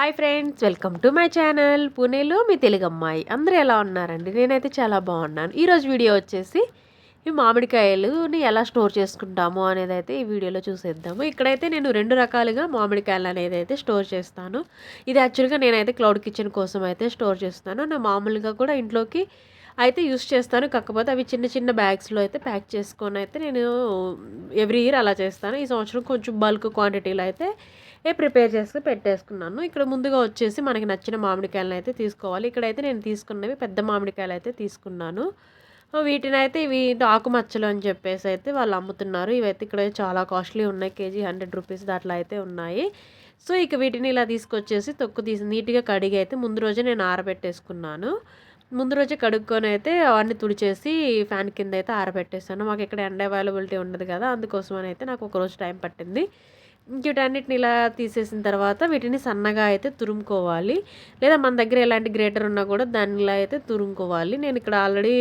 Hi friends welcome to my channel. పూణేలో మీ తెలుగు అమ్మాయి. అందరూ ఎలా ఉన్నారండి? నేనైతే చాలా బాగున్నాను. ఈరోజు వీడియో వచ్చేసి ఈ మామిడికాయలుని ఎలా స్టోర్ చేసుకుంటాము అనేది అయితే ఈ వీడియోలో చూసేద్దాము. ఇక్కడైతే నేను రెండు రకాలుగా మామిడికాయలు అనేది అయితే స్టోర్ చేస్తాను. ఇది యాక్చువల్గా నేనైతే క్లౌడ్ కిచెన్ కోసం అయితే స్టోర్ చేస్తాను. నేను మామూలుగా కూడా ఇంట్లోకి అయితే యూస్ చేస్తాను. కాకపోతే అవి చిన్న చిన్న బ్యాగ్స్లో అయితే ప్యాక్ చేసుకొని అయితే నేను ఎవ్రీ ఇయర్ అలా చేస్తాను. ఈ సంవత్సరం కొంచెం బల్క్ క్వాంటిటీలో అయితే ఏ ప్రిపేర్ చేసుకుని పెట్టేసుకున్నాను. ఇక్కడ ముందుగా వచ్చేసి మనకి నచ్చిన మామిడికాయలను అయితే తీసుకోవాలి. ఇక్కడైతే నేను తీసుకున్నవి పెద్ద మామిడికాయలు అయితే తీసుకున్నాను. వీటిని అయితే ఇవి ఆకుమచ్చలు అని చెప్పేసి అయితే వాళ్ళు అమ్ముతున్నారు. ఇవైతే ఇక్కడ చాలా కాస్ట్లీ ఉన్నాయి. కేజీ హండ్రెడ్ రూపీస్ దాంట్లో అయితే ఉన్నాయి. సో ఇక వీటిని ఇలా తీసుకొచ్చేసి తొక్కు తీసి నీట్గా కడిగి అయితే ముందు రోజే నేను ఆరబెట్టేసుకున్నాను. ముందు రోజే కడుక్కొని అయితే అవన్నీ తుడిచేసి ఫ్యాన్ కింద అయితే ఆరబెట్టేసాను. మాకు ఇక్కడ ఎండ అవైలబిలిటీ ఉండదు కదా అందుకోసం అయితే నాకు ఒక రోజు టైం పట్టింది. వీటన్నిటిని ఇలా తీసేసిన తర్వాత వీటిని సన్నగా అయితే తురుముకోవాలి. లేదా మన దగ్గర ఎలాంటి గ్రేటర్ ఉన్నా కూడా దానిలో అయితే తురుముకోవాలి. నేను ఇక్కడ ఆల్రెడీ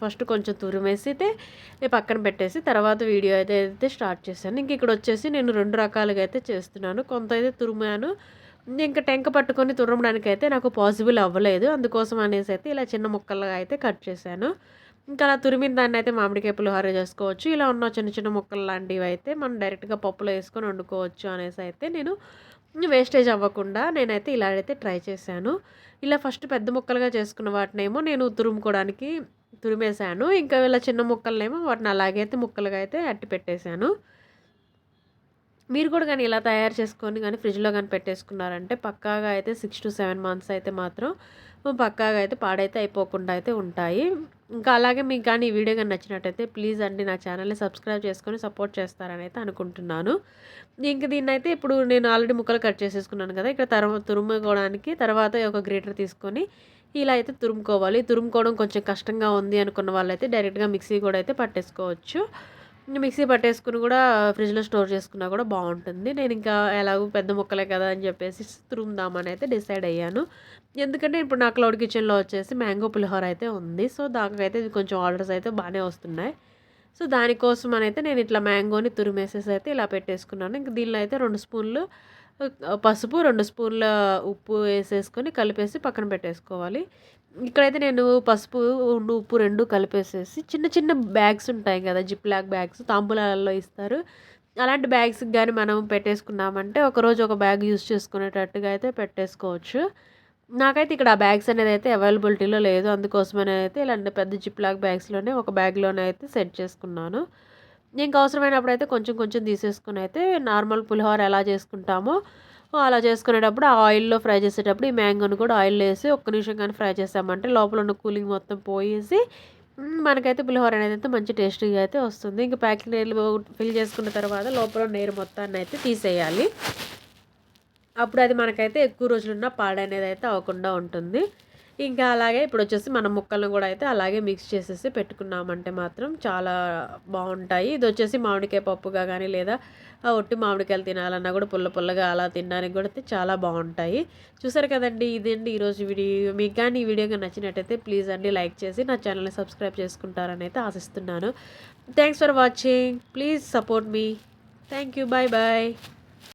ఫస్ట్ కొంచెం తురిమేసి అయితే పక్కన పెట్టేసి తర్వాత వీడియో అయితే అయితే స్టార్ట్ చేశాను. ఇంక ఇక్కడ వచ్చేసి నేను రెండు రకాలుగా అయితే చేస్తున్నాను. కొంత అయితే తురిమాను ఇంకా టెంక పట్టుకొని తురమడానికి అయితే నాకు పాసిబుల్ అవ్వలేదు. అందుకోసం అనేసి అయితే ఇలా చిన్న ముక్కలుగా అయితే కట్ చేశాను. ఇంకా అలా తురిమిన దాన్ని అయితే మామిడికాయ పులిహోర చేసుకోవచ్చు. ఇలా ఉన్న చిన్న చిన్న ముక్కలు లాంటివి అయితే మనం డైరెక్ట్గా పప్పులో వేసుకొని వండుకోవచ్చు అనేసి అయితే నేను వేస్టేజ్ అవ్వకుండా నేనైతే ఇలా అయితే ట్రై చేశాను. ఇలా ఫస్ట్ పెద్ద ముక్కలుగా చేసుకున్న వాటినేమో నేను తురుముకోవడానికి తురిమేశాను. ఇంకా ఇలా చిన్న ముక్కలనేమో వాటిని అలాగే అయితే ముక్కలుగా అయితే అట్టి పెట్టేశాను. మీరు కూడా కానీ ఇలా తయారు చేసుకొని కానీ ఫ్రిడ్జ్లో కానీ పెట్టేసుకున్నారంటే పక్కాగా అయితే సిక్స్ టు సెవెన్ మంత్స్ అయితే మాత్రం పక్కాగా అయితే పాడైతే అయిపోకుండా అయితే ఉంటాయి. ఇంకా అలాగే మీకు కానీ ఈ వీడియో కానీ నచ్చినట్టయితే ప్లీజ్ అండి నా ఛానల్ని సబ్స్క్రైబ్ చేసుకొని సపోర్ట్ చేస్తారని అయితే అనుకుంటున్నాను. ఇంక దీన్ని అయితే ఇప్పుడు నేను ఆల్రెడీ ముక్కలు కట్ చేసేసుకున్నాను కదా ఇక్కడ తర్వాత తురుముకోవడానికి తర్వాత ఒక గ్రేటర్ తీసుకొని ఇలా అయితే తురుముకోవాలి. తురుముకోవడం కొంచెం కష్టంగా ఉంది అనుకున్న వాళ్ళైతే డైరెక్ట్గా మిక్సీ కూడా అయితే పట్టేసుకోవచ్చు. మిక్సీ పట్టేసుకుని కూడా ఫ్రిడ్జ్లో స్టోర్ చేసుకున్నా కూడా బాగుంటుంది. నేను ఇంకా ఎలాగో పెద్ద ముక్కలే కదా అని చెప్పేసి తురుముదామని అయితే డిసైడ్ అయ్యాను. ఎందుకంటే ఇప్పుడు నా క్లౌడ్ కిచెన్లో వచ్చేసి మ్యాంగో పులిహోర అయితే ఉంది. సో దానికైతే కొంచెం ఆర్డర్స్ అయితే బాగానే వస్తున్నాయి. సో దానికోసం అయితే నేను ఇట్లా మ్యాంగోని తురిమేసేసి అయితే ఇలా పెట్టేసుకున్నాను. ఇంక దీనిలో అయితే రెండు స్పూన్లు పసుపు రెండు స్పూన్ల ఉప్పు వేసేసుకొని కలిపేసి పక్కన పెట్టేసుకోవాలి. ఇక్కడైతే నేను పసుపు ఉప్పు రెండు కలిపేసేసి చిన్న చిన్న బ్యాగ్స్ ఉంటాయి కదా జిప్ లాగ్ బ్యాగ్స్ తాంబూలాలలో ఇస్తారు. అలాంటి బ్యాగ్స్కి కానీ మనం పెట్టేసుకున్నామంటే ఒకరోజు ఒక బ్యాగ్ యూస్ చేసుకునేటట్టుగా అయితే పెట్టేసుకోవచ్చు. నాకైతే ఇక్కడ ఆ బ్యాగ్స్ అనేది అయితే అవైలబిలిటీలో లేదు. అందుకోసమనే అయితే ఇలాంటి పెద్ద జిప్ లాగ్ బ్యాగ్స్లోనే ఒక బ్యాగ్లోనే అయితే సెట్ చేసుకున్నాను. ఇంకా అవసరమైనప్పుడు అయితే కొంచెం కొంచెం తీసేసుకుని అయితే నార్మల్ పులిహోర ఎలా చేసుకుంటామో అలా చేసుకునేటప్పుడు ఆ ఆయిల్లో ఫ్రై చేసేటప్పుడు ఈ మ్యాంగోని కూడా ఆయిల్ వేసి ఒక్క నిమిషం కానీ ఫ్రై చేసామంటే లోపల ఉన్న కూలింగ్ మొత్తం పోయేసి మనకైతే పులిహోర అనేది అయితే మంచి టేస్టీగా అయితే వస్తుంది. ఇంకా ప్యాకెట్ నీళ్ళు ఫిల్ చేసుకున్న తర్వాత లోపల నీరు మొత్తాన్ని అయితే తీసేయాలి. అప్పుడు అది మనకైతే ఎక్కువ రోజులున్న పాడనేది అయితే అవ్వకుండా ఉంటుంది. ఇంకా అలాగే ఇప్పుడు వచ్చేసి మన ముక్కలను కూడా అయితే అలాగే మిక్స్ చేసేసి పెట్టుకున్నామంటే మాత్రం చాలా బాగుంటాయి ఇది వచ్చేసి మామిడికాయ పప్పుగా కానీ లేదా ఒట్టి మామిడికాయలు తినాలన్నా కూడా పుల్ల పుల్లగా అలా తినడానికి కూడా అయితే చాలా బాగుంటాయి చూసారు కదండి ఇదండి ఈరోజు వీడియో? మీకు కానీ ఈ వీడియోగా నచ్చినట్టయితే ప్లీజ్ అండి లైక్ చేసి నా ఛానల్ని సబ్స్క్రైబ్ చేసుకుంటారని అయితే ఆశిస్తున్నాను. Thanks for watching. Please support me. Thank you. Bye bye